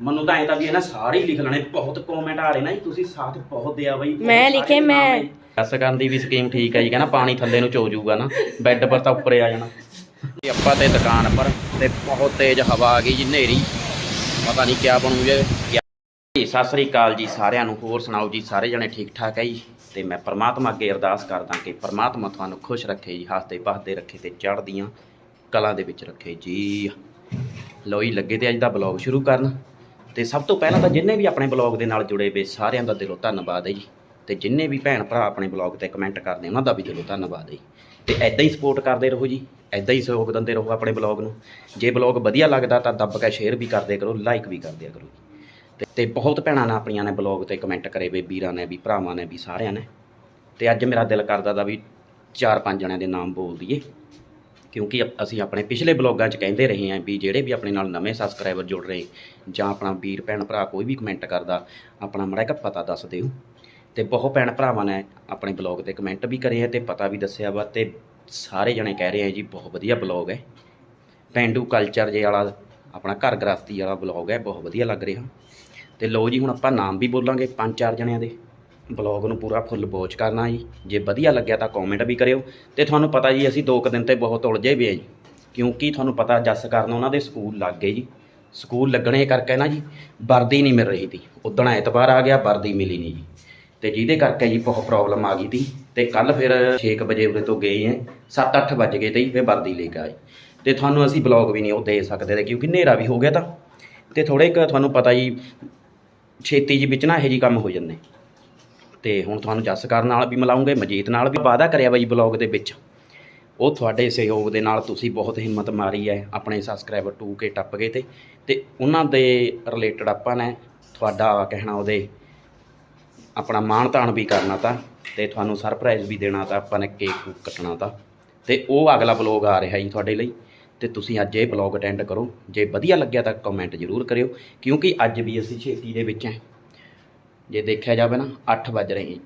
ਮੈਨੂੰ ਤਾਂ ਐਂ ਤਾਂ ਵੀ ਇਹਨਾਂ ਸਾਰੇ ਹੀ ਲਿਖ ਲੈਣੇ ਬਹੁਤ ਕਮੈਂਟ ਆ ਰਹੇ ਨਾ ਜੀ ਤੁਸੀਂ ਸਾਥ ਬਹੁਤ ਦਿਆ ਬਈ ਬਹੁਤ ਮੈਂ ਸਾਰੇ ਲਿਖੇ, ਨਾਮ ਮੈਂ- ਹੈ ਜੀ। ਐਸ ਕਰਨ ਦੀ ਵੀ ਸਕੀਮ ਠੀਕ ਹੈ ਜੀ ਕਹਿੰਦਾ ਪਾਣੀ ਥੱਲੇ ਨੂੰ ਚੋ ਜਾਊਗਾ ਨਾ ਬੈੱਡ ਪਰ ਤਾਂ ਉੱਪਰੇ ਆ ਜਾਣਾ। ਇਹ ਆਪਾਂ ਤੇ ਦੁਕਾਨ ਪਰ ਤੇ ਬਹੁਤ ਤੇਜ਼ ਹਵਾ ਆ ਗਈ ਜੀ ਹਨੇਰੀ। ਪਤਾ ਨਹੀਂ ਕਿਆ ਬਣੂ ਜੇ। ਕਿਆ- ਜੀ ਸਤਿ ਸ੍ਰੀ ਅਕਾਲ ਜੀ ਸਾਰਿਆਂ ਨੂੰ ਹੋਰ ਸੁਣਾਓ ਜੀ ਸਾਰੇ ਜਣੇ ਠੀਕ ਠਾਕ ਹੈ ਜੀ? ਤੇ ਮੈਂ ਪ੍ਰਮਾਤਮਾ ਅੱਗੇ ਅਰਦਾਸ ਕਰਦਾ ਕਿ ਪ੍ਰਮਾਤਮਾ ਤੁਹਾਨੂੰ ਖੁਸ਼ ਰੱਖੇ ਜੀ ਹੱਸਦੇ ਪਹਦੇ ਰੱਖੇ ਤੇ ਚੜ੍ਹਦੀਆਂ ਕਲਾਂ ਦੇ ਵਿੱਚ ਰੱਖੇ ਜੀ। ਲਓ ਜੀ ਲੱਗੇ ਤੇ ਅੱਜ ਦਾ ਬਲੌਗ ਸ਼ੁਰੂ ਕਰਨ। ਤੇ ਸਭ ਤੋਂ ਪਹਿਲਾਂ ਤਾਂ ਜਿੰਨੇ ਵੀ ਆਪਣੇ ਬਲੌਗ ਦੇ ਨਾਲ ਜੁੜੇ ਵੇ ਸਾਰਿਆਂ ਦਾ ਦਿਲੋਂ ਧੰਨਵਾਦ ਹੈ ਜੀ। ਤੇ ਜਿੰਨੇ ਵੀ ਭੈਣ ਭਰਾ ਆਪਣੇ ਬਲੌਗ ਤੇ ਕਮੈਂਟ ਕਰਦੇ, ਉਹਨਾਂ ਦਾ ਵੀ ਦਿਲੋਂ ਧੰਨਵਾਦ ਹੈ ਜੀ। ਤੇ ਐਦਾਂ ਹੀ ਸਪੋਰਟ ਕਰਦੇ ਰਹੋ ਜੀ ਐਦਾਂ ਹੀ ਸਹਿਯੋਗ ਦਿੰਦੇ ਰਹੋ ਆਪਣੇ ਬਲੌਗ ਨੂੰ। ਜੇ ਬਲੌਗ ਵਧੀਆ ਲੱਗਦਾ ਤਾਂ ਦੱਬ ਕੇ ਸ਼ੇਅਰ ਵੀ ਕਰਦੇ ਕਰੋ ਲਾਈਕ ਵੀ ਕਰਦੇ ਕਰੋ ਤੇ ਤੇ ਬਹੁਤ ਭੈਣਾਂ ਨੇ ਆਪਣੀਆਂ ਨੇ ਬਲੌਗ ਤੇ ਕਮੈਂਟ ਕਰੇ ਵੇ ਵੀਰਾਂ ਨੇ ਵੀ, ਭਰਾਵਾਂ ਨੇ ਵੀ, ਸਾਰਿਆਂ ਨੇ। ਤੇ ਅੱਜ ਮੇਰਾ ਦਿਲ ਕਰਦਾ ਦਾ ਵੀ ਚਾਰ ਪੰਜ ਜਣਿਆਂ ਦੇ ਨਾਮ ਬੋਲ ਦਈਏ। ਕਿਉਂਕਿ ਅਸੀਂ ਆਪਣੇ ਪਿਛਲੇ ਬਲੌਗਾਂ 'ਚ ਕਹਿੰਦੇ ਰਹੇ ਹਾਂ ਵੀ ਜਿਹੜੇ ਵੀ ਆਪਣੇ ਨਾਲ ਨਵੇਂ ਸਬਸਕ੍ਰਾਈਬਰ ਜੁੜ ਰਹੇ ਜਾਂ ਆਪਣਾ ਵੀਰ, ਭੈਣ, ਭਰਾ ਕੋਈ ਵੀ ਕਮੈਂਟ ਕਰਦਾ, ਆਪਣਾ ਮਾੜਾ ਜਿਹਾ ਪਤਾ ਦੱਸ ਦਿਓ। ਤੇ ਬਹੁਤ ਭੈਣ ਭਰਾਵਾਂ ਨੇ ਆਪਣੇ ਬਲੌਗ ਤੇ ਕਮੈਂਟ ਵੀ ਕਰੇ ਹੈ ਤੇ ਪਤਾ ਵੀ ਦੱਸਿਆ ਵਾ ਤੇ ਸਾਰੇ ਜਣੇ ਕਹਿ ਰਹੇ ਆ ਜੀ, ਬਹੁਤ ਵਧੀਆ ਬਲੌਗ ਹੈ। ਪੈਂਡੂ ਕਲਚਰ ਜੇ ਵਾਲਾ, ਆਪਣਾ ਘਰ ਗ੍ਰਸਤੀ ਵਾਲਾ ਬਲੌਗ ਹੈ, ਬਹੁਤ ਵਧੀਆ ਲੱਗ ਰਿਹਾ। ਤੇ ਲਓ ਜੀ, ਹੁਣ ਆਪਾਂ ਨਾਮ ਵੀ ਬੋਲਾਂਗੇ ਪੰਜ ਚਾਰ ਜਣਿਆਂ ਦੇ। ਬਲੌਗ ਨੂੰ ਪੂਰਾ ਫੁੱਲ ਵਾਚ ਕਰਨਾ ਜੀ। ਜੇ ਵਧੀਆ ਲੱਗਿਆ ਤਾਂ ਕਮੈਂਟ ਵੀ ਕਰਿਓ। ਤੇ ਤੁਹਾਨੂੰ ਪਤਾ ਜੀ, ਅਸੀਂ ਦੋ ਕੁ ਦਿਨ ਤੇ ਬਹੁਤ ਉਲਝੇ ਵੀ ਆ ਜੀ। ਕਿਉਂਕਿ ਤੁਹਾਨੂੰ ਪਤਾ ਜੱਸ ਕਰਨ ਉਹਨਾਂ ਦੇ ਸਕੂਲ ਲੱਗ ਗਏ ਜੀ। ਸਕੂਲ ਲੱਗਣੇ ਕਰਕੇ ਨਾ ਜੀ, ਵਰਦੀ ਨਹੀਂ ਮਿਲ ਰਹੀ ਤੀ। ਉਦਣ ਐਤਵਾਰ ਆ ਗਿਆ, ਵਰਦੀ ਮਿਲੀ ਨਹੀਂ ਜੀ। ਤੇ ਜਿਹਦੇ ਕਰਕੇ ਜੀ ਬਹੁਤ ਪ੍ਰੋਬਲਮ ਆ ਗਈ ਤੀ। ਤੇ ਕੱਲ ਫਿਰ 6 ਵਜੇ ਉਰੇ ਤੋਂ ਗਏ ਐ 7-8 ਵੱਜ ਗਏ ਤੇ ਫਿਰ ਵਰਦੀ ਲੈ ਕੇ ਆਏ। ਤੇ ਤੁਹਾਨੂੰ ਅਸੀਂ ਬਲੌਗ ਵੀ ਨਹੀਂ ਉਹ ਦੇ ਸਕਦੇ ਤੇ ਕਿਉਂਕਿ ਹਨੇਰਾ ਵੀ ਹੋ ਗਿਆ ਤਾਂ। ਤੇ ਥੋੜੇ ਕੁ ਤੁਹਾਨੂੰ ਪਤਾ ਜੀ, ਛੇਤੀ ਜੀ ਵਿੱਚ ਨਾ ਇਹੋ ਜੀ ਕੰਮ ਹੋ ਜਾਂਦੇ। ਤੇ ਹੁਣ ਤੁਹਾਨੂੰ ਜੱਸ ਨਾਲ ਵੀ ਮਿਲਾਉਂਗੇ ਮਜੀਤ ਨਾਲ ਵੀ ਵਾਅਦਾ ਕਰਿਆ ਬਾਈ ਬਲੌਗ ਦੇ ਵਿੱਚ। ਉਹ ਤੁਹਾਡੇ ਸਹਿਯੋਗ ਦੇ ਨਾਲ ਤੁਸੀਂ ਬਹੁਤ ਹਿੰਮਤ ਮਾਰੀ ਹੈ ਆਪਣੇ ਸਬਸਕ੍ਰਾਈਬਰ 2k ਟੱਪ ਗਏ ਤੇ। ਤੇ ਉਹਨਾਂ ਦੇ ਰਿਲੇਟਡ ਆਪਾਂ ਨੇ, ਤੁਹਾਡਾ ਕਹਿਣਾ ਉਹਦੇ ਆਪਣਾ ਮਾਣ ਤਾਣ ਵੀ ਕਰਨਾ ਤਾਂ ਤੇ ਤੁਹਾਨੂੰ ਸਰਪ੍ਰਾਈਜ਼ ਵੀ ਦੇਣਾ ਤਾਂ ਆਪਾਂ ਨੇ ਕੇਕ ਕੱਟਣਾ ਤਾਂ। ਤੇ ਉਹ ਅਗਲਾ ਬਲੌਗ ਆ ਰਿਹਾ ਜੀ ਤੁਹਾਡੇ ਲਈ। ਤੇ ਤੁਸੀਂ ਅੱਜ ਇਹ ਬਲੌਗ ਅਟੈਂਡ ਕਰੋ। ਜੇ ਵਧੀਆ ਲੱਗਿਆ ਤਾਂ ਕਮੈਂਟ ਜ਼ਰੂਰ ਕਰਿਓ, ਕਿਉਂਕਿ ਅੱਜ ਵੀ ਅਸੀਂ ਛੇਤੀ ਦੇ ਵਿੱਚ ਹਾਂ। ਜੇ ਦੇਖਿਆ ਜਾਵੇ ਨਾ 8 ਵੱਜ ਰਹੇ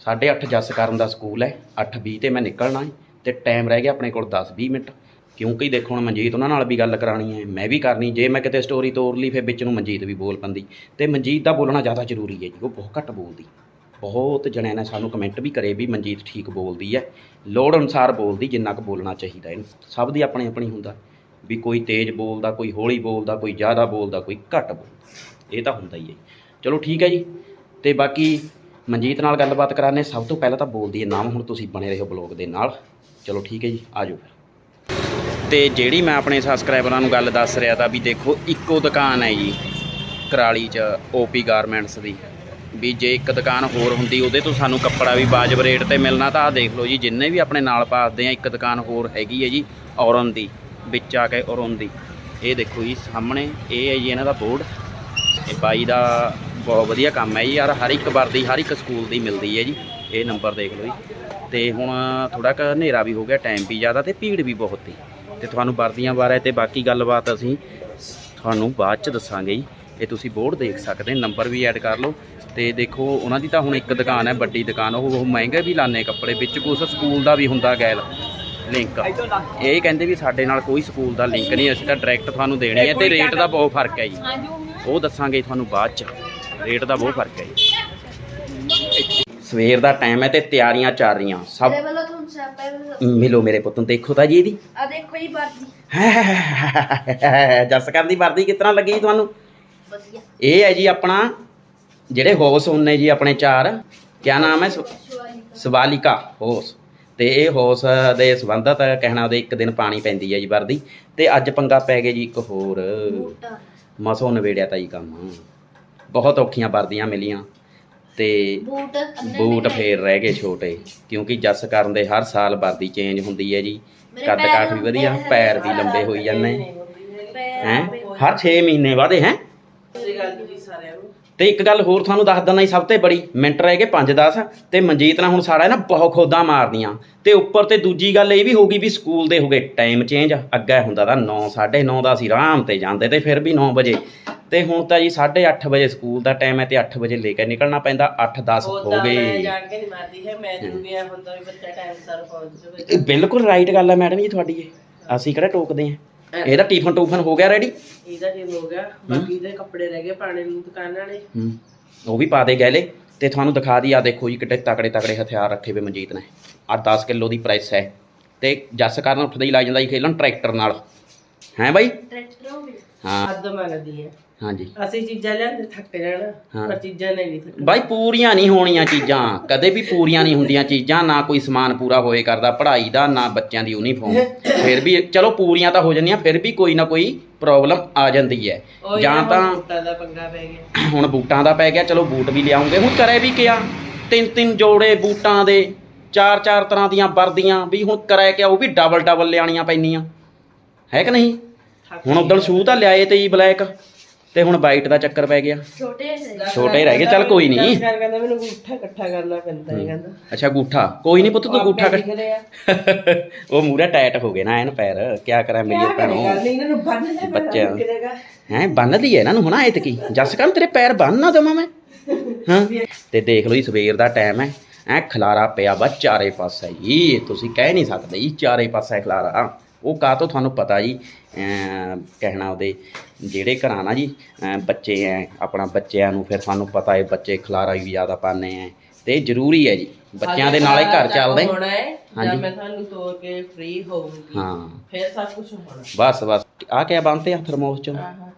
ਸਾਢੇ ਅੱਠ ਜੱਸ ਕਰਨ ਦਾ ਸਕੂਲ ਹੈ 8:20 ਤੇ ਮੈਂ ਨਿਕਲਣਾ ਹੈ ਤੇ ਟਾਈਮ ਰਹਿ ਗਿਆ ਆਪਣੇ ਕੋਲ 10-20 ਮਿੰਟ। ਕਿਉਂਕਿ ਦੇਖੋ ਹੁਣ ਮਨਜੀਤ ਉਹਨਾਂ ਨਾਲ ਵੀ ਗੱਲ ਕਰਾਣੀ ਹੈ, ਮੈਂ ਵੀ ਕਰਨੀ, ਜੇ ਮੈਂ ਕਿਤੇ ਸਟੋਰੀ ਤੋੜ ਲਈ, ਫਿਰ ਵਿੱਚ ਨੂੰ ਮਨਜੀਤ ਵੀ ਬੋਲ ਪੰਦੀ। ਤੇ ਮਨਜੀਤ ਦਾ ਬੋਲਣਾ ਜ਼ਿਆਦਾ ਜ਼ਰੂਰੀ ਹੈ ਜੀ, ਉਹ ਬਹੁਤ ਘੱਟ ਬੋਲਦੀ। ਬਹੁਤ ਜਣਿਆਂ ਨੇ ਸਾਨੂੰ ਕਮੈਂਟ ਵੀ ਕਰੇ ਵੀ ਮਨਜੀਤ ਠੀਕ ਬੋਲਦੀ ਹੈ। ਲੋੜ ਅਨੁਸਾਰ ਬੋਲਦੀ, ਜਿੰਨਾ ਕੁ ਬੋਲਣਾ ਚਾਹੀਦਾ ਇਹਨੂੰ। ਸਭ ਦੀ ਆਪਣੀ ਆਪਣੀ ਹੁੰਦਾ, ਵੀ ਕੋਈ ਤੇਜ਼ ਬੋਲਦਾ, ਕੋਈ ਹੌਲੀ ਬੋਲਦਾ, ਕੋਈ ਜ਼ਿਆਦਾ ਬੋਲਦਾ, ਕੋਈ ਘੱਟ ਬੋਲਦਾ। ਇਹ ਤਾਂ ਹੁੰਦਾ ਹੀ ਹੈ ਚਲੋ ਠੀਕ ਹੈ ਜੀ। ਤੇ ਬਾਕੀ ਮਨਜੀਤ ਨਾਲ ਗੱਲਬਾਤ ਕਰਾਣੇ ਸਭ ਤੋਂ ਪਹਿਲਾਂ ਤਾਂ ਬੋਲਦੀ ਹੈ ਨਾਮ, ਹੁਣ ਤੁਸੀਂ ਬਣੇ ਰਹੋ ਬਲੌਗ ਦੇ ਨਾਲ। ਚਲੋ ਠੀਕ ਹੈ ਜੀ ਆਜੋ ਫਿਰ। ਤੇ ਜਿਹੜੀ ਮੈਂ ਆਪਣੇ ਸਬਸਕ੍ਰਾਈਬਰਾਂ ਨੂੰ ਗੱਲ ਦੱਸ ਰਿਹਾ ਤਾਂ ਵੀ ਦੇਖੋ, ਇੱਕੋ ਦੁਕਾਨ ਹੈ ਜੀ, ਕਰਾਲੀ 'ਚ ਓਪੀ ਗਾਰਮੈਂਟਸ ਦੀ। ਵੀ ਜੇ ਇੱਕ ਦੁਕਾਨ ਹੋਰ ਹੁੰਦੀ, ਉਹਦੇ ਤੋਂ ਸਾਨੂੰ ਕੱਪੜਾ ਵੀ ਵਾਜਬ ਰੇਟ ਤੇ ਮਿਲਣਾ ਤਾਂ ਆਹ ਦੇਖ ਲਓ ਜੀ, ਜਿੰਨੇ ਵੀ ਆਪਣੇ ਨਾਲ ਪਾਸਦੇ ਆ, ਇੱਕ ਦੁਕਾਨ ਹੋਰ ਹੈਗੀ ਹੈ ਜੀ ਔਰਨ ਦੀ ਵਿੱਚ ਆ ਕੇ ਔਰਨ ਦੀ ਇਹ ਦੇਖੋ ਜੀ, ਸਾਹਮਣੇ ਇਹ ਹੈ ਜੀ ਇਹਨਾਂ ਦਾ ਬੋਰਡ ਇਹ ਬਾਈ ਦਾ ਬਹੁਤ ਵਧੀਆ ਕੰਮ ਹੈ ਜੀ। ਯਾਰ ਹਰ ਇੱਕ ਵਰਦੀ ਹਰ ਇੱਕ ਸਕੂਲ ਦੀ ਮਿਲਦੀ ਹੈ ਜੀ। ਇਹ ਨੰਬਰ ਦੇਖ ਲਓ ਜੀ। ਤੇ ਹੁਣ ਥੋੜਾ ਕੁ ਹਨੇਰਾ ਵੀ ਹੋ ਗਿਆ ਟਾਈਮ ਵੀ ਜ਼ਿਆਦਾ ਤੇ ਭੀੜ ਵੀ ਬਹੁਤ ਸੀ। ਤੇ ਤੁਹਾਨੂੰ ਵਰਦੀਆਂ ਬਾਰੇ ਤੇ ਬਾਕੀ ਗੱਲਬਾਤ ਅਸੀਂ ਤੁਹਾਨੂੰ ਬਾਅਦ ਚ ਦੱਸਾਂਗੇ ਜੀ। ਇਹ ਤੁਸੀਂ ਬੋਰਡ ਦੇਖ ਸਕਦੇ ਨੰਬਰ ਵੀ ਐਡ ਕਰ ਲਓ। ਤੇ ਦੇਖੋ ਉਹਨਾਂ ਦੀ ਤਾਂ ਹੁਣ ਇੱਕ ਦੁਕਾਨ ਹੈ ਵੱਡੀ ਦੁਕਾਨ ਉਹ ਉਹ ਮਹਿੰਗੇ ਵੀ ਲਾਣੇ ਕੱਪੜੇ ਵਿੱਚ ਕੁਛ ਸਕੂਲ ਦਾ ਵੀ ਹੁੰਦਾ ਗੈਲ ਲਿੰਕ ਇਹ ਕਹਿੰਦੇ ਵੀ ਸਾਡੇ ਨਾਲ ਕੋਈ ਸਕੂਲ ਦਾ ਲਿੰਕ ਨਹੀਂ ਅਸੀਂ ਤਾਂ ਡਾਇਰੈਕਟ ਤੁਹਾਨੂੰ ਦੇਣੀ ਹੈ ਤੇ ਰੇਟ ਦਾ ਬਹੁਤ ਫ਼ਰਕ ਹੈ ਜੀ। ਉਹ ਦੱਸਾਂਗੇ ਤੁਹਾਨੂੰ ਬਾਅਦ ਚ। ਰੇਟ ਦਾ ਬਹੁਤ ਫ਼ਰਕ ਹੈ ਜੀ। ਸਵੇਰ ਦਾ ਟਾਈਮ ਹੈ ਤੇ ਤਿਆਰੀਆਂ ਚੱਲ ਰਹੀਆਂ ਸਭ ਮੇਰੇ ਵੱਲੋਂ ਤੁਹਾਨੂੰ ਸਾਪੇ ਮਿਲੋ ਮੇਰੇ ਪੁੱਤ ਨੂੰ ਦੇਖੋ ਤਾਂ ਜੀ ਇਹਦੀ। ਆ ਦੇਖੋ ਜੀ ਵਰਦੀ। ਜੱਸ ਕਰਨ ਦੀ ਵਰਦੀ ਕਿਸ ਤਰ੍ਹਾਂ ਲੱਗੀ ਤੁਹਾਨੂੰ? ਵਧੀਆ। ਇਹ ਹੈ ਜੀ ਆਪਣਾ ਜਿਹੜੇ ਹੋਸ ਹੁੰਨੇ ਜੀ ਆਪਣੇ ਚਾਰ ਕਿਆ ਨਾਮ ਹੈ? ਸਵਾਲਿਕਾ। ਹੋਸ ਤੇ ਇਹ ਹੋਸ ਦੇ ਸੰਬੰਧਤ ਕਹਿਣਾ ਉਹਦੇ ਇੱਕ ਦਿਨ ਪਾਣੀ ਪੈਂਦੀ ਹੈ ਜੀ ਵਰਦੀ। ਤੇ ਅੱਜ ਪੰਗਾ ਪੈ ਗਿਆ ਜੀ ਇੱਕ ਹੋਰ। ਮਸੋਂ ਨਵੇੜਿਆ ਤਾਂ ਜੀ ਕੰਮ। ਬਹੁਤ ਔਖੀਆਂ ਵਰਦੀਆਂ ਮਿਲੀਆਂ ਤੇ ਬੂਟ ਅੰਦਰ ਬੂਟ ਨਹੀਂ ਫੇਰ ਰਹਿ ਗਏ ਛੋਟੇ ਕਿਉਂਕਿ ਜੱਸ ਕਰਨ ਦੇ ਹਰ ਸਾਲ ਵਰਦੀ ਚੇਂਜ ਹੁੰਦੀ ਹੈ ਜੀ। ਮੇਰੇ ਕੱਦ ਪੈਰ ਕਾਠ ਵੀ ਵਧੀਆ ਪੈਰ ਵੀ ਲੰਬੇ ਹੋਈ ਜਾਂਦੇ। ਹੈ? ਹਰ 6 ਮਹੀਨੇ ਬਾਅਦ ਹੈ? ਤੇ ਇੱਕ ਗੱਲ ਹੋਰ ਤੁਹਾਨੂੰ ਦੱਸ ਦਿੰਦਾ ਜੀ ਸਭ ਤੋਂ ਬੜੀ ਮਿੰਟ ਰਹਿ ਗਏ 5-10 ਤੇ ਮਨਜੀਤ ਨਾਲ ਹੁਣ ਸਾਡਾ ਨਾ ਬਹੁਤ ਖੋਦਾਂ ਮਾਰਨੀਆਂ। ਤੇ ਉੱਪਰ ਤੇ ਦੂਜੀ ਗੱਲ ਇਹ ਵੀ ਹੋ ਗਈ ਵੀ ਸਕੂਲ ਦੇ ਹੋ ਗਏ ਟਾਈਮ ਚੇਂਜ ਅੱਗੇ ਹੁੰਦਾ ਤਾਂ 9 9:30 ਦਾ ਅਸੀਂ ਆਰਾਮ ਤੇ ਜਾਂਦੇ ਤੇ ਫਿਰ ਵੀ 9 ਵਜੇ। ਤੇ ਹੁਣ ਤਾਂ ਜੀ 8:30 ਵਜੇ ਸਕੂਲ ਦਾ ਟਾਈਮ ਹੈ ਤੇ 8 ਵਜੇ ਲੈ ਕੇ ਨਿਕਲਣਾ ਪੈਂਦਾ 8-10 ਹੋ ਮੈਂ ਗਏ। ਜਾਣ ਕੇ ਨਹੀਂ ਮਾਰਦੀ ਹੈ ਮੈਂ ਜ਼ਰੂਰੀ ਆ ਹੁੰਦਾ ਵੀ ਬੱਚਾ ਟਾਈਮ ਸਰ ਪਹੁੰਚ ਜਾਵੇ। ਇਹ ਬਿਲਕੁਲ ਰਾਈਟ ਗੱਲ ਹੈ ਮੈਡਮ ਜੀ ਤੁਹਾਡੀ ਇਹ। ਅਸੀਂ ਕਿਹੜਾ ਟੋਕਦੇ ਆ ਇਹਦਾ ਟਿਫਨ ਟੂਫਨ ਹੋ ਗਿਆ ਰੈਡੀ ਇਹਦਾ ਕੀ ਹੋ ਗਿਆ। ਬਾਕੀ ਦੇ ਕੱਪੜੇ ਰਹਿ ਗਏ ਪਾਣੇ ਨੂੰ ਦੁਕਾਨਾਂ ਨੇ ਹੂੰ। ਉਹ ਵੀ ਪਾ ਦੇ ਗੈਲੇ ਤੇ ਤੁਹਾਨੂੰ ਦਿਖਾ ਦੀ ਆ ਦੇਖੋ ਜੀ ਕਿੱਡੇ ਤਕੜੇ ਤਕੜੇ ਹਥਿਆਰ ਰੱਖੇ ਵੇ ਮਨਜੀਤ ਨੇ। ਆ 10 ਕਿਲੋ ਦੀ ਪ੍ਰਾਈਸ ਹੈ। ਤੇ ਜੱਸ ਕਰਨ ਉੱਠਦਾ ਹੀ ਲੱਗ ਜਾਂਦਾ ਜੀ ਖੇਲਣ ਟਰੈਕਟਰ ਨਾਲ। ਹੈ ਬਾਈ? ਟਰੈਕਟਰ ਹੋ ਗਿਆ। ਹਾਂ। ਹੱਦ ਮੰਗਦੀ ਹੈ। ਹਾਂਜੀ। ਅਸੀਂ ਚੀਜ਼ਾਂ ਲਿਆਂਦੇ ਥੱਕ ਜਾਣਾ ਹਾਂ। ਪਰ ਚੀਜ਼ਾਂ ਨੇ ਨਹੀਂ ਥੱਕ ਬਾਈ ਪੂਰੀਆਂ ਨਹੀਂ ਹੋਣੀਆਂ ਚੀਜ਼ਾਂ। ਕਦੇ ਵੀ ਪੂਰੀਆਂ ਨਹੀਂ ਹੁੰਦੀਆਂ ਚੀਜ਼ਾਂ ਨਾ ਕੋਈ ਸਮਾਨ ਪੂਰਾ ਹੋਏ ਕਰਦਾ ਪੜ੍ਹਾਈ ਦਾ ਨਾ ਬੱਚਿਆਂ ਦੀ ਯੂਨੀਫਾਰਮ ਫਿਰ ਵੀ ਚਲੋ ਪੂਰੀਆਂ ਤਾਂ ਹੋ ਜਾਂਦੀਆਂ ਫਿਰ ਵੀ ਕੋਈ ਨਾ ਕੋਈ ਪ੍ਰੋਬਲਮ ਆ ਜਾਂਦੀ ਹੈ। ਉਹ ਜਾਂ ਤਾਂ ਬੂਟਾਂ ਦਾ ਪੰਗਾ ਪੈ ਗਿਆ। ਹੁਣ ਬੂਟਾਂ ਦਾ ਪੈ ਗਿਆ ਚਲੋ ਬੂਟ ਵੀ ਲਿਆਉਂਗੇ। ਹੁਣ ਕਰੇ ਵੀ ਕਿਆ? ਤਿੰਨ ਤਿੰਨ ਜੋੜੇ ਬੂਟਾਂ ਦੇ ਚਾਰ ਚਾਰ ਤਰ੍ਹਾਂ ਦੀਆਂ ਵਰਦੀਆਂ ਵੀ ਹੁਣ ਕਰੇ ਕਿਆ ਉਹ ਵੀ ਡਬਲ ਡਬਲ ਲਿਆਣੀਆਂ ਪੈਣੀਆਂ ਹੈ ਕਿ ਨਹੀਂ? ਥੱਕ ਹੁਣ ਉਦੋਂ ਸ਼ੂ ਤਾਂ ਲਿਆਏ ਤੇ ਜੀ ਬਲੈਕ ਤੇ ਹੁਣ ਵਾਈਟ ਦਾ ਚੱਕਰ ਪੈ ਗਿਆ। ਛੋਟੇ ਸੇ ਛੋਟੇ ਰਹਿ ਗਏ, ਚੱਲ ਕੋਈ ਨੀ। ਜੱਸ ਕਰ ਕਹਿੰਦਾ ਮੈਨੂੰ ਅੰਗੂਠਾ ਇਕੱਠਾ ਕਰਨਾ ਪੈਂਦਾ ਹੈ ਕਹਿੰਦਾ। ਅੱਛਾ ਗੂਠਾ। ਕੋਈ ਨਹੀਂ ਪੁੱਤ ਤੂੰ ਗੂਠਾ ਕਰ ਉਹ ਮੂਰੇ ਟਾਈਟ ਹੋ ਗਏ ਨਾ ਐਨ ਪੈਰ। ਕਿਆ ਕਰਾਂ ਮੇਰੀ ਭੈਣੋ। ਨਹੀਂ ਇਹਨਾਂ ਨੂੰ ਬੰਨ ਲੈ ਬੱਚਿਆਂ ਨੂੰ। ਕਿਰੇਗਾ ਹੈ ਬੰਨਦੀ ਹੈ ਇਹਨਾਂ ਨੂੰ ਹੁਣ ਐਤ ਕੀ ਜੱਸ ਕਰਨ ਤੇਰੇ ਪੈਰ ਬੰਨ ਨਾ ਦਵਾਂ ਮੈਂ। ਹਾਂ? ਤੇ ਦੇਖ ਲਓ ਜੀ ਸਵੇਰ ਦਾ ਟਾਈਮ ਹੈ। ਐ ਖਲਾਰਾ ਪਿਆ ਵਾ ਚਾਰੇ ਪਾਸੇ ਜੀ ਤੁਸੀਂ ਕਹਿ ਨਹੀਂ ਸਕਦੇ ਜੀ ਚਾਰੇ ਪਾਸੇ ਖਲਾਰਾ। ਉਹ ਕਾ ਤੋਂ ਤੁਹਾਨੂੰ ਪਤਾ ਜੀ? ਕਹਿਣਾ ਉਹਦੇ ਜਿਹੜੇ ਘਰਾਂ ਨਾ ਜੀ ਬੱਚੇ ਐ ਆਪਣਾ ਬੱਚਿਆਂ ਨੂੰ ਫਿਰ ਸਾਨੂੰ ਪਤਾ ਹੈ ਬੱਚੇ ਖਲਾਰਾ ਵੀ ਜ਼ਿਆਦਾ ਪਾਉਂਦੇ ਐ ਤੇ ਜ਼ਰੂਰੀ ਹੈ ਜੀ ਬੱਚਿਆਂ ਦੇ ਨਾਲ ਹੀ ਘਰ ਚੱਲਦੇ। ਹੈ ਹਾਂਜੀ। ਜਦ ਮੈਂ ਤੁਹਾਨੂੰ ਤੋੜ ਕੇ ਫ੍ਰੀ ਹੋਊਂਗੀ ਹਾਂ। ਫਿਰ ਸਭ ਕੁਝ ਹੋਣਾ। ਬਸ ਬਸ। ਆ ਕਿਆ ਬੰਨਤੇ ਆ ਥਰਮੋਸ ਚ?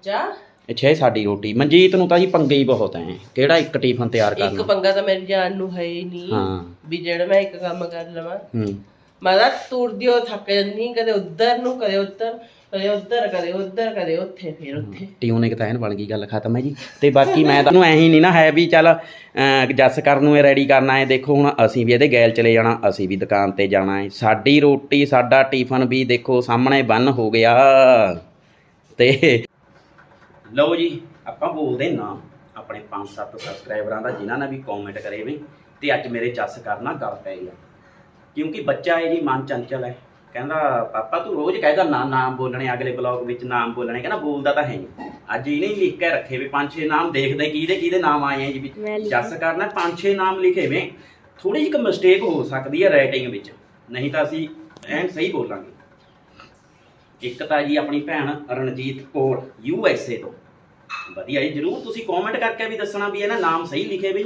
ਚਾਹ? ਅੱਛਾ ਇਹ ਸਾਡੀ ਰੋਟੀ। ਮਨਜੀਤ ਨੂੰ ਤਾਂ ਜੀ ਪੰਗੇ ਹੀ ਬਹੁਤ ਐ। ਕਿਹੜਾ ਇੱਕ ਟਿਫਨ ਤਿਆਰ ਇੱਕ ਕਰਨਾ ਪੰਗਾ ਤਾਂ ਮੇਰੀ ਜਾਨ ਨੂੰ ਹੈ ਹੀ ਨਹੀਂ ਹਾਂ। ਵੀ ਜਿਹੜਾ ਮੈਂ ਇੱਕ ਕੰਮ ਕਰ ਲਵਾਂ। ਹੂੰ। ਮੈਂ ਤਾਂ ਤੁਰਦੀ ਉਹ ਥੱਕ ਜਾਂਦੀ ਕਦੇ ਉੱਧਰ ਨੂੰ ਕਦੇ ਉੱਧਰ। ਕਦੇ ਉੱਧਰ ਕਦੇ ਉੱਧਰ ਕਦੇ ਉੱਥੇ ਫਿਰ ਉੱਥੇ। ਟਿਊਨਿਕ ਤਾਂ ਐਨ ਬਣ ਗਈ ਗੱਲ ਖਤਮ ਹੈ ਜੀ। ਤੇ ਬਾਕੀ ਮੈਂ ਤੁਹਾਨੂੰ ਐਂ ਹੀ ਨਹੀਂ ਨਾ ਹੈ ਵੀ ਚੱਲ ਅਹ, ਜੱਸ ਕਰਨ ਨੂੰ ਇਹ ਰੈਡੀ ਕਰਨਾ ਹੈ। ਦੇਖੋ ਹੁਣ ਅਸੀਂ ਵੀ ਇਹਦੇ ਗੈਲ ਚਲੇ ਜਾਣਾ ਅਸੀਂ ਵੀ ਦੁਕਾਨ ਤੇ ਜਾਣਾ ਹੈ। ਸਾਡੀ ਰੋਟੀ ਸਾਡਾ ਟਿਫਨ ਵੀ ਦੇਖੋ ਸਾਹਮਣੇ ਬੰਨ ਹੋ ਗਿਆ। ਤੇ ਲਓ ਜੀ ਆਪਾਂ ਬੋਲਦੇ ਨਾ ਆਪਣੇ 5-7 ਸਬਸਕ੍ਰਾਈਬਰਾਂ ਦਾ ਜਿਨ੍ਹਾਂ ਨੇ ਵੀ ਕਮੈਂਟ ਕਰੇ ਵੀ। ਤੇ ਅੱਜ ਮੇਰੇ ਜੱਸ ਕਰਨਾ ਗੱਲ ਪੈ ਗਿਆ ਕਿਉਂਕਿ ਬੱਚਾ ਹੈ ਜੀ ਮਨ ਚੰਚਲ ਹੈ। ਕਹਿੰਦਾ ਪਾਪਾ ਤੂੰ ਰੋਜ਼ ਕਹਿੰਦਾ ਨਾ ਨਾਮ ਬੋਲਣੇ ਅਗਲੇ ਬਲੌਗ ਵਿੱਚ ਨਾਮ ਬੋਲਣੇ। ਕਹਿੰਦਾ ਬੋਲਦਾ ਤਾਂ ਹੈ ਨਹੀਂ ਅੱਜ ਹੀ ਲਿਖ ਕੇ ਰੱਖੇ ਵੀ ਪੰਜ ਛੇ ਨਾਮ ਦੇਖਦੇ ਕਿਹਦੇ ਕਿਹਦੇ ਨਾਮ ਆਏ ਆ ਜੀ ਵਿੱਚ। ਮੈਂ ਲਿਖੇ। ਜੱਸ ਕਰਨਾ ਪੰਜ ਛੇ ਨਾਮ ਲਿਖੇ ਵੇ। ਥੋੜੀ ਜਿਹੀ ਮਿਸਟੇਕ ਹੋ ਸਕਦੀ ਹੈ ਰਾਈਟਿੰਗ ਵਿੱਚ। ਨਹੀਂ ਤਾਂ ਅਸੀਂ ਐਨ ਸਹੀ ਬੋਲਾਂਗੇ। ਇੱਕ ਤਾਂ ਜੀ ਆਪਣੀ ਭੈਣ Ranjit Kaur U S A ਤੋਂ। ਵਧੀਆ ਜੀ ਜਰੂਰ ਤੁਸੀਂ ਕਮੈਂਟ ਕਰਕੇ ਵੀ ਦੱਸਣਾ ਵੀ ਇਹਨਾਂ ਨਾਮ ਸਹੀ ਲਿਖੇ ਵੀ।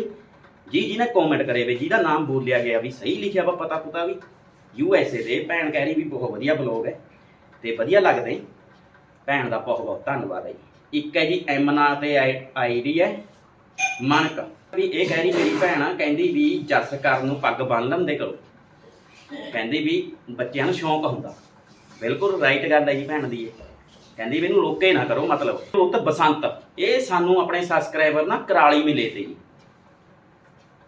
ਜੀ ਜਿਹਨੇ ਕਮੈਂਟ ਕਰੇ ਵੀ ਜਿਹਦਾ ਨਾਮ ਬੋਲਿਆ ਗਿਆ ਵੀ ਸਹੀ ਲਿਖਿਆ ਵਾ ਪਤਾ ਪੁਤਾ ਵੀ। ਯੂ ਐਸ ਏ ਦੇ ਭੈਣ ਕਹਿ ਰਹੀ ਵੀ ਬਹੁਤ ਵਧੀਆ ਬਲੌਗ ਹੈ ਤੇ ਵਧੀਆ ਲੱਗਦੇ ਭੈਣ ਦਾ ਬਹੁਤ ਬਹੁਤ ਧੰਨਵਾਦ ਹੈ ਜੀ। ਇੱਕ ਹੈ ਜੀ ਐਮ ਨਾਂ ਤੇ ਆਈਡੀ ਹੈ ਮਨਕ। ਵੀ ਇਹ ਕਹਿ ਰਹੀ ਮੇਰੀ ਭੈਣ ਆ, ਕਹਿੰਦੀ ਵੀ ਜੱਸ ਕਰਨ ਨੂੰ ਪੱਗ ਬੰਨ ਲੈਂਦੇ ਕਰੋ ਕਹਿੰਦੀ ਵੀ ਬੱਚਿਆਂ ਨੂੰ ਸ਼ੌਂਕ ਹੁੰਦਾ। ਬਿਲਕੁਲ ਰਾਈਟ ਗੱਲ ਹੈ ਜੀ ਭੈਣ ਦੀ ਇਹ। ਕਹਿੰਦੀ ਵੀ ਇਹਨੂੰ ਰੋਕੇ ਨਾ ਕਰੋ ਮਤਲਬ। ਰੁੱਤ ਬਸੰਤ ਇਹ ਸਾਨੂੰ ਆਪਣੇ ਸਬਸਕ੍ਰਾਈਬਰ ਨਾ ਕਰਾਲੀ ਮਿਲੇ ਤੇ ਜੀ।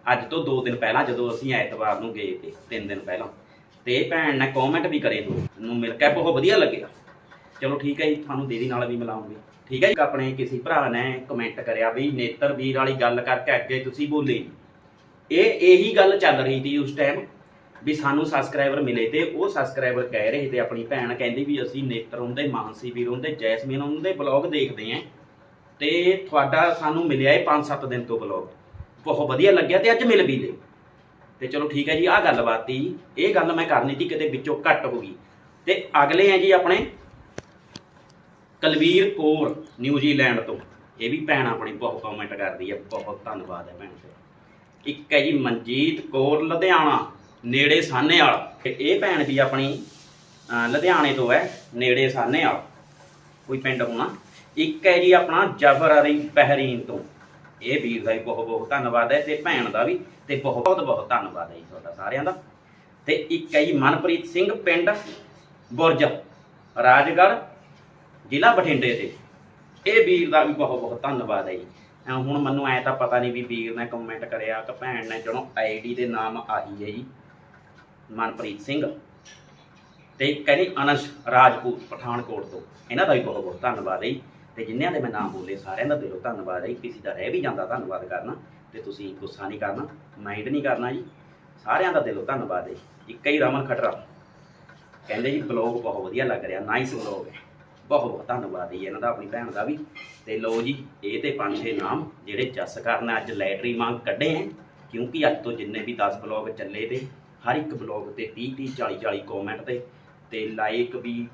ਅੱਜ ਤੋਂ 2 ਦਿਨ ਪਹਿਲਾਂ ਜਦੋਂ ਅਸੀਂ ਐਤਵਾਰ ਨੂੰ ਗਏ ਤੇ 3 ਦਿਨ ਪਹਿਲਾਂ। ਤੇ ਭੈਣ ਨੇ ਕਮੈਂਟ ਵੀ ਕਰੇ ਨੂੰ ਮਿਲ ਕੇ ਬਹੁਤ ਵਧੀਆ ਲੱਗਿਆ। ਚਲੋ ਠੀਕ ਹੈ ਜੀ, ਤੁਹਾਨੂੰ ਦੀਦੀ ਨਾਲ ਵੀ ਮਿਲਾਉਂਗੇ। ਠੀਕ ਹੈ ਜੀ, ਆਪਣੇ ਕਿਸੇ ਭਰਾ ਨੇ ਕਮੈਂਟ ਕਰਿਆ ਵੀ ਨੇਤਰ ਵੀਰ ਵਾਲੀ ਗੱਲ ਕਰਕੇ ਅੱਗੇ ਤੁਸੀਂ ਬੋਲੇ। ਇਹ ਇਹੀ ਗੱਲ ਚੱਲ ਰਹੀ ਸੀ ਉਸ ਟਾਈਮ ਵੀ ਸਾਨੂੰ ਸਬਸਕ੍ਰਾਈਬਰ ਮਿਲੇ ਤੇ ਉਹ ਸਬਸਕ੍ਰਾਈਬਰ ਕਹਿ ਰਹੇ ਤੇ ਆਪਣੀ ਭੈਣ ਕਹਿੰਦੀ ਵੀ ਅਸੀਂ ਨੇਤਰ ਉਹਦੇ ਮਾਨਸੀ ਵੀਰ ਉਹਦੇ ਜੈਸਮੀਨ ਉਹਦੇ ਬਲੌਗ ਦੇਖਦੇ ਆਂ ਤੇ ਤੁਹਾਡਾ ਸਾਨੂੰ ਮਿਲਿਆ ਇਹ 5-7 ਦਿਨ ਤੋਂ ਬਲੌਗ ਬਹੁਤ ਵਧੀਆ ਲੱਗਿਆ ਤੇ ਅੱਜ ਮਿਲ ਵੀ ਲਏ ਤੇ ਚਲੋ ਠੀਕ ਹੈ ਜੀ, ਆਹ ਗੱਲਬਾਤ ਸੀ ਇਹ ਗੱਲ ਮੈਂ ਕਰਨੀ ਸੀ, ਕਿਤੇ ਵਿੱਚੋਂ ਘੱਟ ਹੋ ਗਈ। ਤੇ ਅਗਲੇ ਆ ਜੀ ਆਪਣੇ ਕਲਵੀਰ ਕੌਰ ਨਿਊਜ਼ੀਲੈਂਡ ਤੋਂ। ਇਹ ਵੀ ਭੈਣ ਆਪਣੀ ਬਹੁਤ ਕਮੈਂਟ ਕਰਦੀ ਹੈ, ਬਹੁਤ ਧੰਨਵਾਦ ਹੈ ਭੈਣ ਤੇ ਇੱਕ ਹੈ ਜੀ ਮਨਜੀਤ ਕੌਰ, ਲੁਧਿਆਣਾ, ਨੇੜੇ ਸਾਹਨੇਵਾਲ ਤੇ ਇਹ ਭੈਣ ਵੀ ਆਪਣੀ ਲੁਧਿਆਣੇ ਤੋਂ ਹੈ, ਨੇੜੇ ਸਾਹਨੇਵਾਲ ਕੋਈ ਪਿੰਡ ਹੋਣਾ। ਇੱਕ ਹੈ ਜੀ ਆਪਣਾ ਜਫਰ ਅਲੀ ਬਹਿਰੀਨ ਤੋਂ। ਇਹ ਵੀਰ ਦਾ ਵੀ ਬਹੁਤ ਬਹੁਤ ਧੰਨਵਾਦ ਹੈ ਤੇ ਭੈਣ ਦਾ ਵੀ, ਤੇ ਬਹੁਤ ਬਹੁਤ ਧੰਨਵਾਦ ਹੈ ਜੀ ਤੁਹਾਡਾ ਸਾਰਿਆਂ ਦਾ। ਤੇ ਇੱਕ ਹੈ ਜੀ ਮਨਪ੍ਰੀਤ ਸਿੰਘ ਪਿੰਡ ਬੁਰਜ, ਰਾਜਗੜ੍ਹ, ਜ਼ਿਲ੍ਹਾ ਬਠਿੰਡੇ ਤੇ ਇਹ ਵੀਰ ਦਾ ਵੀ ਬਹੁਤ ਬਹੁਤ ਧੰਨਵਾਦ ਹੈ ਜੀ। ਹੁਣ ਮੈਨੂੰ ਐ ਤਾਂ ਪਤਾ ਨਹੀਂ ਵੀ ਵੀਰ ਨੇ ਕਮੈਂਟ ਕਰਿਆ ਕਿ ਭੈਣ ਨੇ ਜਦੋਂ ਆਈਡੀ ਦੇ ਨਾਮ ਆਹੀ ਹੈ ਜੀ, ਮਨਪ੍ਰੀਤ ਸਿੰਘ। ਤੇ ਕਹਿੰਦੀ ਅਨਸ਼ ਰਾਜਪੂਤ ਪਠਾਨਕੋਟ ਤੋਂ। ਇਹਨਾਂ ਦਾ ਵੀ ਬਹੁਤ ਬਹੁਤ ਧੰਨਵਾਦ ਹੈ ਜੀ। ਤੇ ਜਿਨ੍ਹਾਂ ਦੇ ਮੈਂ ਨਾਮ ਬੋਲੇ ਸਾਰਿਆਂ ਦਾ ਦਿਲੋਂ ਧੰਨਵਾਦ ਹੈ ਜੀ। ਕਿਸੇ ਦਾ ਰਹਿ ਵੀ ਜਾਂਦਾ, ਧੰਨਵਾਦ ਕਰਨਾ ਤੇ ਤੁਸੀਂ ਗੁੱਸਾ ਨਹੀਂ ਕਰਨਾ ਮਾਈਂਡ ਨਹੀਂ ਕਰਨਾ ਜੀ। ਸਾਰਿਆਂ ਦਾ ਦਿਲੋਂ ਧੰਨਵਾਦ ਹੈ ਜੀ। ਇੱਕ ਹੀ ਰਮਨ ਖਟਰਾ। ਕਹਿੰਦੇ ਜੀ ਬਲੌਗ ਬਹੁਤ ਵਧੀਆ ਲੱਗ ਰਿਹਾ। ਨਾਈਸ ਬਲੌਗ ਹੈ। ਬਹੁਤ ਬਹੁਤ ਧੰਨਵਾਦ ਹੈ ਜੀ ਇਹਨਾਂ ਦਾ, ਆਪਣੀ ਭੈਣ ਦਾ ਵੀ। ਤੇ ਲੋ ਜੀ, ਇਹ ਤੇ ਪੰਜ ਛੇ ਨਾਮ ਜਿਹੜੇ ਜੱਸ ਕਰਨ ਅੱਜ ਲੈਟਰੀ ਮੰਗ ਕੱਢੇ ਹੈ। ਕਿਉਂਕਿ ਅੱਜ ਤੋਂ ਜਿੰਨੇ ਵੀ 10 ਬਲੌਗ ਚੱਲੇ ਤੇ, ਹਰ ਇੱਕ ਬਲੌਗ ਤੇ 30 30 40 40 ਕਮੈਂਟ ਤੇ ਤੇ ਲਾਈਕ ਵੀ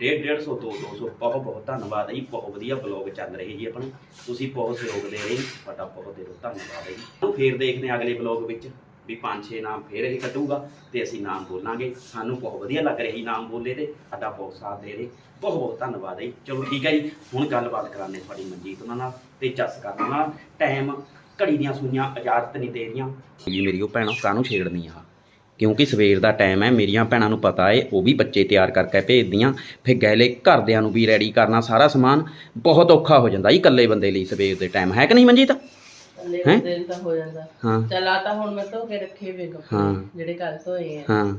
ਡੇਢ ਡੇਢ ਸੌ, ਦੋ ਦੋ ਸੌ। ਬਹੁਤ ਬਹੁਤ ਧੰਨਵਾਦ ਹੈ ਜੀ। ਬਹੁਤ ਵਧੀਆ ਬਲੌਗ ਚੱਲ ਰਹੇ ਜੀ ਆਪਣੇ। ਤੁਸੀਂ ਬਹੁਤ ਸਹਿਯੋਗ ਦੇ ਰਹੇ। ਜੀ। ਤੁਹਾਡਾ ਬਹੁਤ ਦਿਲੋਂ ਧੰਨਵਾਦ ਹੈ ਜੀ। ਫੇਰ ਦੇਖਦੇ ਹਾਂ ਅਗਲੇ ਬਲੌਗ ਵਿੱਚ ਵੀ ਪੰਜ ਛੇ ਨਾਮ ਫੇਰ ਇਹ ਕੱਢੂਗਾ ਤੇ ਅਸੀਂ ਨਾਮ ਬੋਲਾਂਗੇ। ਸਾਨੂੰ ਬਹੁਤ ਵਧੀਆ ਲੱਗ ਰਿਹਾ ਜੀ ਨਾਮ ਬੋਲੇ ਤੇ। ਸਾਡਾ ਬਹੁਤ ਸਾਥ ਦੇ ਰਹੇ। ਬਹੁਤ ਬਹੁਤ ਧੰਨਵਾਦ ਹੈ ਜੀ। ਚਲੋ ਠੀਕ ਹੈ ਜੀ। ਹੁਣ ਗੱਲਬਾਤ ਕਰਾਂਗੇ ਤੁਹਾਡੀ ਮਨਜੀਤ ਉਹਨਾਂ ਨਾਲ ਤੇ ਜੱਸ ਕਰਨ ਨਾਲ। ਟਾਈਮ ਘੜੀ ਦੀਆਂ ਸੂਈਆਂ ਇਜਾਜ਼ਤ ਨਹੀਂ ਦੇ ਰਹੀਆਂ। ਜੀ ਮੇਰੀ ਉਹ ਭੈਣਾਂ ਕਾਹਨੂੰ ਛੇੜਨੀ ਆ? ਕਿਉਂਕਿ ਸਵੇਰ ਦਾ ਟਾਈਮ ਹੈ ਮੇਰੀਆਂ ਭੈਣਾਂ ਨੂੰ ਪਤਾ ਏ ਉਹ ਵੀ ਬੱਚੇ ਤਿਆਰ ਕਰਕੇ ਭੇਜਦੀਆਂ। ਫਿਰ ਗੈਲੇ ਘਰਦਿਆਂ ਨੂੰ ਵੀ ਰੈਡੀ ਕਰਨਾ ਸਾਰਾ ਸਮਾਨ ਬਹੁਤ ਔਖਾ ਹੋ ਜਾਂਦਾ ਜੀ ਇਕੱਲੇ ਬੰਦੇ ਲਈ ਸਵੇਰ ਦੇ ਟਾਈਮ ਹੈ ਕਿ ਨਹੀਂ ਮਨਜੀਤ? ਹੈਂ? ਦਿਨ ਤਾਂ ਹੋ ਜਾਂਦਾ। ਹਾਂ। ਚਲਾ ਤਾਂ ਹੁਣ ਮੈਂ ਧੋ ਕੇ ਰੱਖੇ ਵੇ ਕੱਪੜੇ ਹਾਂ। ਜਿਹੜੇ ਕੱਲ ਧੋਏ ਆ। ਹਾਂ।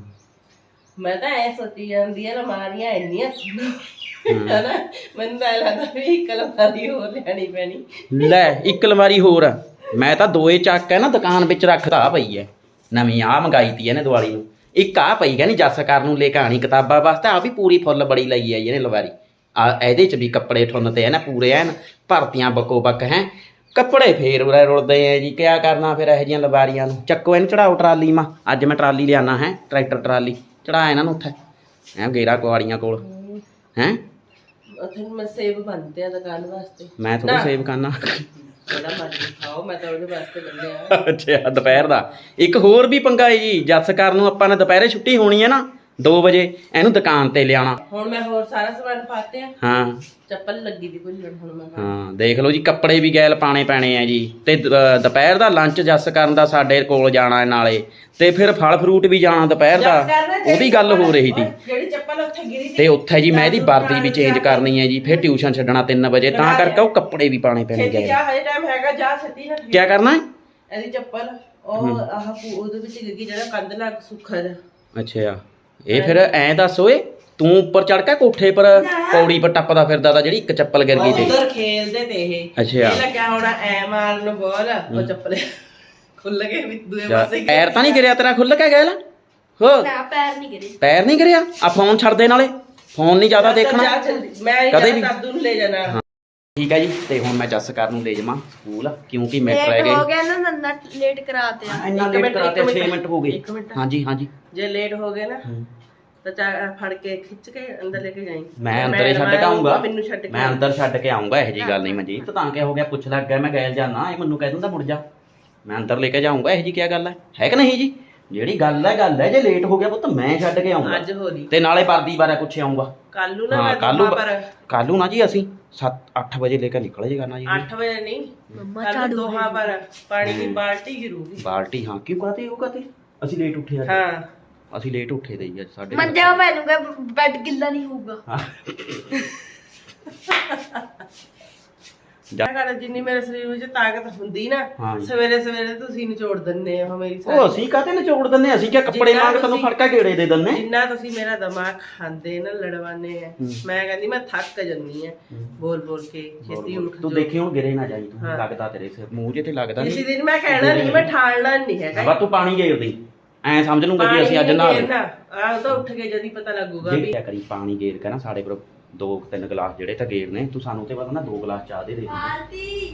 ਮੈਂ ਤਾਂ ਐ ਸੋਚੀ ਜਾਂਦੀ ਆ ਲਮਾਰੀਆਂ ਇੰਨੀਆਂ ਸੋਹਣੀਆਂ ਹਨਾ? ਮੈਨੂੰ ਤਾਂ ਐਂ ਲੱਗਦਾ ਵੀ ਇੱਕ ਲਮਾਰੀ ਹੋਰ ਲੈਣੀ ਪੈਣੀ। ਲੈ ਇੱਕ ਲਵਾਰੀ ਹੋਰ ਆ। ਮੈਂ ਤਾਂ ਦੋਏ ਚੱਕ ਹੈ ਨਾ ਦੁਕਾਨ ਵਿੱਚ ਰੱਖਦਾ ਪਈ ਐ ਨਵੀਂ ਆ ਮੰਗਾਈ ਤੀ ਇਹਨੇ ਦੀਵਾਲੀ ਨੂੰ। ਇੱਕ ਆ ਪਈ ਕਹਿੰਦੀ ਜੱਸ ਕਰ ਨੂੰ ਲੈ ਕੇ ਆਣੀ ਕਿਤਾਬਾਂ ਵਾਸਤੇ ਆ ਵੀ ਪੂਰੀ ਫੁੱਲ ਬੜੀ ਲਈ ਆਈ ਇਹਨੇ ਲਵਾਰੀ। ਆ ਇਹਦੇ ਚ ਵੀ ਕੱਪੜੇ ਠੁੰਨ ਤੇ ਐ ਨਾ ਪੂਰੇ ਐਨ ਭਰਤੀਆਂ ਬਕੋ ਬੱਕ ਹੈ। ਕੱਪੜੇ ਫੇਰ ਉਰੇ ਰੁਲਦੇ ਐ ਜੀ ਕਿਆ ਕਰਨਾ ਫਿਰ ਇਹੋ ਜੀਆਂ ਲਵਾਰੀਆਂ ਨੂੰ? ਚੱਕੋ ਇਹਨੂੰ ਚੜਾਓ ਟਰਾਲੀ ਮਾ। ਅੱਜ ਮੈਂ ਟਰਾਲੀ ਲਿਆਣਾ ਹੈ ਟਰੈਕਟਰ ਟਰਾਲੀ। ਚੜਾ ਇਹਨਾਂ ਨੂੰ ਉੱਥੇ। ਐ ਗੇਰਾ ਕੁਆੜੀਆਂ ਕੋਲ। ਹੈ? ਉੱਥੇ ਮੈਂ ਸੇਬ ਬੰਨਦੇ ਆ ਦੁਕਾਨ ਵਾਸਤੇ। ਮੈਂ ਥੋੜਾ। ਸੇਵ ਕਰਨਾ ਜਿਹੜਾ ਮਰਜ਼ੀ ਖਾਓ, ਮੈਂ ਤਾਂ ਉਹਦੇ ਵਾਸਤੇ ਬੰਨਿਆ ਅੱਛਾ, ਦੁਪਹਿਰ ਦਾ। ਇੱਕ ਹੋਰ ਵੀ ਪੰਗਾ ਹੈ ਜੀ, ਜੱਸ ਕਰਨ ਨੂੰ ਆਪਾਂ ਨੇ ਦੁਪਹਿਰੇ ਛੁੱਟੀ ਹੋਣੀ ਹੈ ਨਾ 2 ਵਜੇ ਇਹਨੂੰ ਦੁਕਾਨ ਤੇ ਲਿਆਉਣਾ। ਹੁਣ ਮੈਂ ਹੋਰ ਸਾਰਾ ਸਮਾਨ ਪਾਤੇ ਆ। ਹਾਂ। ਚੱਪਲ ਲੱਗੀ ਦੀ ਕੋਈ ਹੁਣ ਮੈਂ ਹਾਂ ਦੇਖ ਲਓ ਜੀ ਕੱਪੜੇ ਵੀ ਗੈਲ ਪਾਣੇ ਪੈਣੇ ਆ ਜੀ। ਤੇ ਦ- ਦੁਪਹਿਰ ਦਾ ਲੰਚ ਜੱਸ ਕਰਨ ਦਾ ਸਾਡੇ ਕੋਲ ਜਾਣਾ ਹੈ ਨਾਲੇ। ਤੇ ਫਿਰ ਫਲ ਫਰੂਟ ਵੀ ਜਾਣਾ ਦੁਪਹਿਰ ਦਾ ਉਹਦੀ ਗੱਲ ਹੋ ਰਹੀ ਸੀ। ਚੱਪਲ- ਜਿਹੜੀ ਚੱਪਲ ਉੱਥੇ ਗਿਰੀ ਤੀ, ਤੇ ਉੱਥੇ ਜੀ ਮੈਂ ਇਹਦੀ ਵਰਦੀ ਵੀ ਚੇਂਜ ਕਰਨੀ ਹੈ ਜੀ ਫਿਰ ਟਿਊਸ਼ਨ ਛੱਡਣਾ 3 ਵਜੇ ਤਾਂ ਕਰਕੇ ਉਹ ਕੱਪੜੇ ਵੀ ਪਾਣੇ ਪੈਣੇ ਛੇਤੀ ਗੈਲ। ਜਾ ਹਜੇ ਟਾਈਮ ਹੈਗਾ ਜਾ ਛੇਤੀ ਨਾ ਕੀ ਕਰਨਾ ਹੈ? ਇਹਦੀ ਚੱਪਲ ਉਹ ਆਹ ਪੂ- ਉਹਦੇ ਵਿੱਚ ਗਿਰ ਗਈ ਜਿਹੜਾ ਕੰਧ ਲੱਗ ਸੁੱਖਾ ਜਿਹਾ ਅੱਛਾ। ਇਹ ਫਿਰ ਐਂ ਦੱਸ ਓਏ ਤੂੰ ਉੱਪਰ ਚੜ ਕੇ ਕੋਠੇ ਪਰ ਪੌੜੀ ਪਰ ਟੱਪਦਾ ਫਿਰਦਾ ਤਾਂ ਜਿਹੜੀ ਇੱਕ ਚੱਪਲ ਗਿਰ ਗਈ ਤੇ। ਉਧਰ ਖੇਲਦੇ ਤੇ ਇਹ। ਅੱਛਾ। ਇਹ ਲੱਗਿਆ ਹੋਣਾ ਐ ਮਾਰਨ ਨੂੰ ਬੋਲ ਉਹ ਚੱਪਲੇ ਖੁੱਲ ਗਏ ਵੀ ਦੂਏ ਪਾਸੇ ਪੈਰ ਤਾਂ ਨਹੀਂ ਗਿਰਿਆ ਤੇਰਾ ਖੁੱਲ ਕੇ ਗਿਆ ਲੈ ਹੋ। ਨਾ ਪੈਰ ਨਹੀਂ ਗਿਰੇ। ਪੈਰ ਨਹੀਂ ਗਿਰਿਆ? ਆ ਫੋਨ ਛੱਡ ਦੇ ਨਾਲੇ। ਫੋਨ ਨਹੀਂ ਜ਼ਿਆਦਾ ਦੇਖਣਾ। ਜਾ ਮੈਂ ਕਦੇ ਵੀ। ਵੀ। ਦਾਦੂ ਨੂੰ ਲੈ ਜਾਣਾ। ਠੀਕ ਹੈ ਜੀ ਤੇ ਹੁਣ ਮੈਂ ਜੱਸ ਕਰ ਨੂੰ ਲੈ ਜਾਵਾਂ ਸਕੂਲ ਕਿਉਂਕਿ ਮੈਟਰ ਲੇਟ ਰਹਿ ਹੋ ਗਏ ਗਿਆ ਨਾ ਨੰਨਾ ਲੇਟ ਕਰਾਤੇ ਆ। ਇੰਨਾ ਇੱਕ ਲੇਟ ਮਿੰਟ, ਕਰਾਤੇ ਇੱਕ 6 ਮਿੰਟ। ਮਿੰਟ ਹੋ ਗਏ। ਇੱਕ ਮਿੰਟ। ਹਾਂਜੀ ਹਾਂਜੀ। ਜੇ ਲੇਟ ਹੋ ਗਏ ਨਾ ਹੂੰ। ਤਾਂ ਚਾ ਫੜ ਕੇ ਖਿੱਚ ਕੇ ਅੰਦਰ ਲੈ ਕੇ ਜਾਈਂ। ਮੈਂ ਅੰਦਰ ਹੀ ਛੱਡ ਕੇ ਆਉਂਗਾ ਮੈਨੂੰ ਛੱਡ ਕੇ ਮੈਂ ਅੰਦਰ ਛੱਡ ਕੇ ਆਉਂਗਾ ਇਹੋ ਜੀ ਗੱਲ ਨਹੀਂ ਮਨਜੀਤ ਤਾਂ ਕਿ ਹੋ ਗਿਆ ਪੁੱਛ ਲੱਗ ਗਿਆ ਮੈਂ ਗੈਲ ਜਾਣਾ ਇਹ ਮੈਨੂੰ ਕਹਿ ਦਿੰਦਾ ਮੁੜ ਜਾ। ਮੈਂ ਅੰਦਰ ਲੈ ਕੇ ਜਾਊਂਗਾ ਇਹੋ ਜੀ ਕੀ ਗੱਲ ਹੈ ਹੈ ਕਿ ਨਹੀਂ ਜੀ? ਜਿਹੜੀ ਗੱਲ ਹੈ ਗੱਲ ਹੈ ਜੇ ਲੇਟ ਹੋ ਗਿਆ ਪੁੱਤ ਮੈਂ ਛੱਡ ਕੇ ਆਉਂਗਾ ਅੱਜ ਹੋ ਤੇ ਨਾਲੇ ਵਰਦੀ ਬਾਰੇ ਪੁੱਛ ਆਉਂਗਾ ਕੱਲ ਨੂੰ ਨਾ ਹਾਂ ਮੈਂ ਕੱਲੂ ਕੱਲੂ ਨਾ ਜੀ ਅਸੀਂ। 7 8 ਵਜੇ ਲੈ ਕੇ ਨਿਕਲ ਜੇ ਕਰਨਾ ਜੀ। 8 ਵਜੇ ਨਹੀਂ ਮੰਮਾ ਝਾੜੂ ਦੋਹਾਂ ਪਰ ਪਾਣੀ ਦੀ ਬਾਲਟੀ ਗਿਰੂਗੀ ਬਾਲਟੀ ਹਾਂ ਕਿਉਂ ਕਹਤੇ ਉਹ ਕਹਤੇ ਅਸੀਂ ਲੇਟ ਉੱਠੇ ਅੱਜ। ਹਾਂ। ਅਸੀਂ ਲੇਟ ਉੱਠੇ ਦੇ ਜੀ ਅੱਜ ਸਾਡੇ ਮੰਜੇ ਪੈ ਜਾਊਗਾ ਬੈੱਡ ਗਿੱਲਾ ਨਹੀਂ ਹੋਊਗਾ। ਜਿੰਨੀ ਮੇਰੇ ਸਰੀਰ ਵਿੱਚ ਤਾਕਤ ਹੁੰਦੀ ਨਾ ਹਾਂ। ਸਵੇਰੇ ਸਵੇਰੇ ਤੁਸੀਂ ਨਿਚੋੜ ਦਿੰਨੇ ਹੋ ਮੇਰੀ ਉਹ ਅਸੀਂ ਕਾਹਤੇ ਨਿਚੋੜ ਦਿੰਨੇ ਅਸੀਂ ਕਿਆ ਕੱਪੜੇ ਜਿੰਨਾ ਮੰਗ ਤੈਨੂੰ ਤੁਸੀਂ- ਫੜ ਕੇ ਗੇੜੇ ਦੇ ਦਿੰਨੇ? ਜਿੰਨਾ ਤੁਸੀਂ ਮੇਰਾ ਦਿਮਾਗ ਖਾਂਦੇ ਨਾ ਲੜਵਾਨੇ ਆ ਮੈਂ ਕਹਿੰਦੀ ਮੈਂ ਥੱਕ ਜੰਨੀ ਆ। ਬੋਲ ਬੋਲ ਕੇ ਛੇਤੀ ਉੱਠ ਤੂੰ ਜੋ। ਦੇਖੀ ਹੁਣ ਗਿਰੇ ਨਾ ਜਾਈ ਤੂੰ ਹਾਂ। ਲੱਗਦਾ ਤੇਰੇ ਸਿਰ। ਮੂੰਹ ਜੇ ਤੇ ਲੱਗਦਾ ਇਸੇ ਨਹੀਂ ਦਿਨ ਮੈਂ ਕਹਿਣਾ ਨਹੀਂ ਮੈਂ ਠਾਲਣਾ ਨਹੀਂ ਹੈਗਾ। ਬਾ ਤੂੰ ਪਾਣੀ ਗਏ ਉਹਦੀ ਐ ਸਮਝ ਲੂੰਗਾ ਵੀ ਅਸੀਂ ਅੱਜ ਨਾ ਆਹ ਤਾਂ ਉੱਠ ਕੇ ਜਦੀ ਪਤਾ ਲੱਗੂਗਾ ਵੀ ਜੇ ਕਿਆ ਕਰੀ ਪਾਣੀ ਗੇਰ ਕੇ ਨਾ ਸਾਡੇ ਕੋਲ ਦੋ ਤਿੰਨ ਗਲਾਸ ਜਿਹੜੇ ਤਾਂ ਗੇਰ ਨੇ ਤੂੰ ਸਾਨੂੰ ਤੇ ਪਤਾ ਨਾ ਦੋ ਗਲਾਸ ਚਾਹ ਦੇ ਦੇ।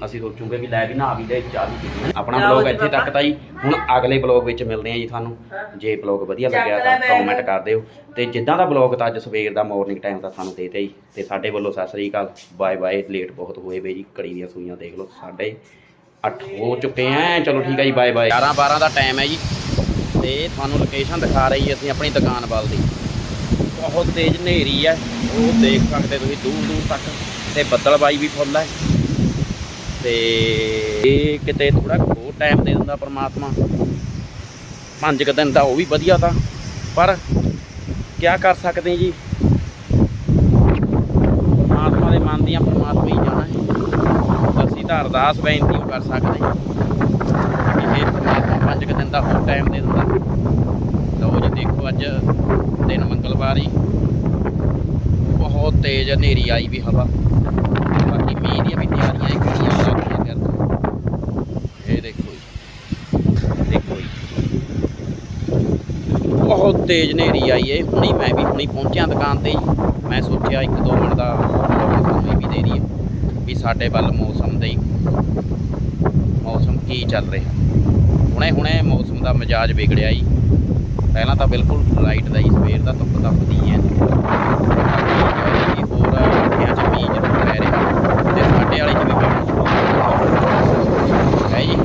ਅਸੀਂ ਸੋਚੂਗੇ ਵੀ ਲੈ ਵੀ ਨਾ ਵੀ ਲੈ ਚਾਹ ਵੀ ਪੀਣੀ ਆਪਣਾ ਬਲੌਗ ਇੱਥੇ ਤੱਕ ਤਾਂ ਜੀ ਹੁਣ ਅਗਲੇ ਬਲੌਗ ਵਿੱਚ ਮਿਲਦੇ ਆ ਜੀ ਤੁਹਾਨੂੰ। ਜੇ ਬਲੌਗ ਵਧੀਆ ਲੱਗਿਆ ਤਾਂ। ਕਮੈਂਟ ਕਰ ਦਿਓ। ਤੇ ਜਿੱਦਾਂ ਦਾ ਬਲੌਗ ਤਾਂ ਅੱਜ ਸਵੇਰ ਦਾ ਮਾਰਨਿੰਗ ਟਾਈਮ ਦਾ ਤੁਹਾਨੂੰ ਦੇਤੇ ਜੀ। ਤੇ ਸਾਡੇ ਵੱਲੋਂ ਸਤਿ ਸ੍ਰੀ ਅਕਾਲ। ਬਾਏ ਬਾਏ ਲੇਟ ਬਹੁਤ ਹੋਏ ਬਈ ਜੀ। ਘੜੀ ਦੀਆਂ ਸੂਈਆਂ ਦੇਖ ਲਓ ਸਾਡੇ 8 ਹੋ ਚੁੱਕੇ ਆ। ਚਲੋ ਠੀਕ ਹੈ ਜੀ ਬਾਏ ਬਾਏ 11 12 ਦਾ ਟਾਈਮ ਹੈ ਜੀ। ਤੇ ਤੁਹਾਨੂੰ ਲੋਕੇਸ਼ਨ ਦਿਖਾ ਰਹੀ ਅਸੀਂ ਆਪਣੀ ਦੁਕਾਨ ਵੱਲ ਦੀ। ਬਹੁਤ ਤੇਜ਼ ਹਨੇਰੀ ਹੈ ਉਹ ਦੇਖ ਸਕਦੇ ਤੁਸੀਂ ਦੂਰ ਦੂਰ ਤੱਕ। ਤੇ ਬੱਦਲਬਾਈ ਵੀ ਫੁੱਲ ਹੈ ਤੇ ਇਹ ਕਿਤੇ ਥੋੜਾ ਹੋਰ ਟਾਈਮ ਦੇ ਦਿੰਦਾ ਪਰਮਾਤਮਾ। ਪੰਜ ਕੁ ਦਿਨ ਦਾ ਉਹ ਵੀ ਵਧੀਆ ਤਾਂ। ਪਰ ਕੀ ਕਰ ਸਕਦੇ ਜੀ? ਪਰਮਾਤਮਾ ਦੇ ਮਨ ਦੀਆਂ ਪਰਮਾਤਮਾ ਹੀ ਜਾਣਾ। ਹੈ ਅਸੀਂ ਤਾਂ ਅਰਦਾਸ ਬੇਨਤੀ ਓ ਕਰ ਸਕਦੇ ਹਾਂ। ਕਿ ਇਹ ਪ੍ਰਮਾਤਮਾ ਪੰਜ ਕੁ ਦਿਨ ਦਾ ਹੋਰ ਟਾਈਮ ਦੇ ਦਿੰਦਾ। ਲਓ ਜੀ, ਦੇਖੋ ਅੱਜ ਦਿਨ ਮੰਗਲਵਾਰ। ਹੀ ਬਹੁਤ ਤੇਜ਼ ਹਨੇਰੀ ਆਈ ਵੀ ਹਵਾ। ਬਾਕੀ ਮੀਂਹ ਦੀਆਂ ਵੀ ਤਿਆਰੀਆਂ ਹੀ ਕੀਤੀਆਂ ਲੱਗਦੀਆਂ ਕਰ ਇਹ ਦੇਖੋ ਜੀ। ਦੇਖੋ ਜੀ। ਬਹੁਤ ਤੇਜ਼ ਹਨੇਰੀ ਆਈ ਏ। ਹੁਣੀ ਮੈਂ ਵੀ ਹੁਣੀ ਪਹੁੰਚਿਆ ਦੁਕਾਨ ਤੇ ਜੀ। ਮੈਂ ਸੋਚਿਆ ਇੱਕ ਦੋ ਮਿੰਟ ਦਾ ਤੁਹਾਨੂੰ ਵੀ ਦੇ ਦਈਏ ਵੀ ਸਾਡੇ ਵੱਲ ਮੌਸਮ ਦੇ ਮੌਸਮ ਕੀ ਚੱਲ ਰਿਹਾ। ਹੁਣੇ ਹੁਣੇ ਮੌਸਮ ਦਾ ਮਜ਼ਾਜ ਵਿਗੜਿਆ ਜੀ। ਪਹਿਲਾਂ ਤਾਂ ਬਿਲਕੁਲ ਲਾਈਟ ਦਾ ਹੀ ਸਵੇਰ ਦਾ ਧੁੱਪ ਤਪਦੀ ਹੈ ਬਾਕੀ ਹੋਰ ਅੱਠਿਆਂ ਚ ਮੀਂਹ ਜ਼ਰੂਰ ਪੈ ਰਿਹਾ, ਤੇ ਸਾਡੇ ਵਾਲੇ ਚ ਵੀ ਪੈਣਾ ਹੈ ਜੀ।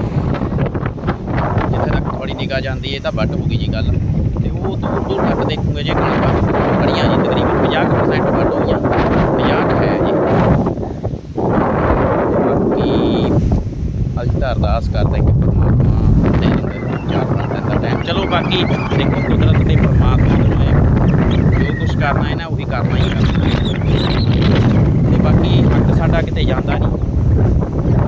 ਜਿੱਥੇ ਤੱਕ ਥੋੜੀ ਨਿਗਾਹ ਜਾਂਦੀ ਹੈ ਤਾਂ ਵੱਟ ਹੋ ਗਈ ਜੀ ਗੱਲ। ਤੇ ਉਹ ਦੂਰ ਦੂਰ ਤੱਕ ਦੇਖੂਗੇ ਜੇ ਕਣਕਾਂ ਖੜੀਆਂ ਜੀ, ਤਕਰੀਬਨ 50% ਵੱਟ ਹੋਈਆਂ 50 ਕੁ ਹੈ ਜੀ। ਬਾਕੀ ਅੱਜ ਤਾਂ ਅਰਦਾਸ ਕਰਦੇ ਕਿ ਪਰਮਾਤਮਾ ਦੇ ਦਿੰਦੇ ਚਾਰ ਪੰਜ ਦਿਨ ਦਾ ਟਾਈਮ ਚਲੋ ਬਾਕੀ ਦੇਖੋ, ਕੁਦਰਤ ਦੇ ਪਰਮਾਤਮਾ ਨੂੰ ਹੈ ਜੋ ਕੁਝ ਕਰਨਾ ਹੈ ਨਾ ਉਹੀ ਕਰਨਾ ਹੀ ਹੈ ਤੇ ਬਾਕੀ ਹੱਕ ਸਾਡਾ ਕਿਤੇ ਜਾਂਦਾ ਨਹੀਂ।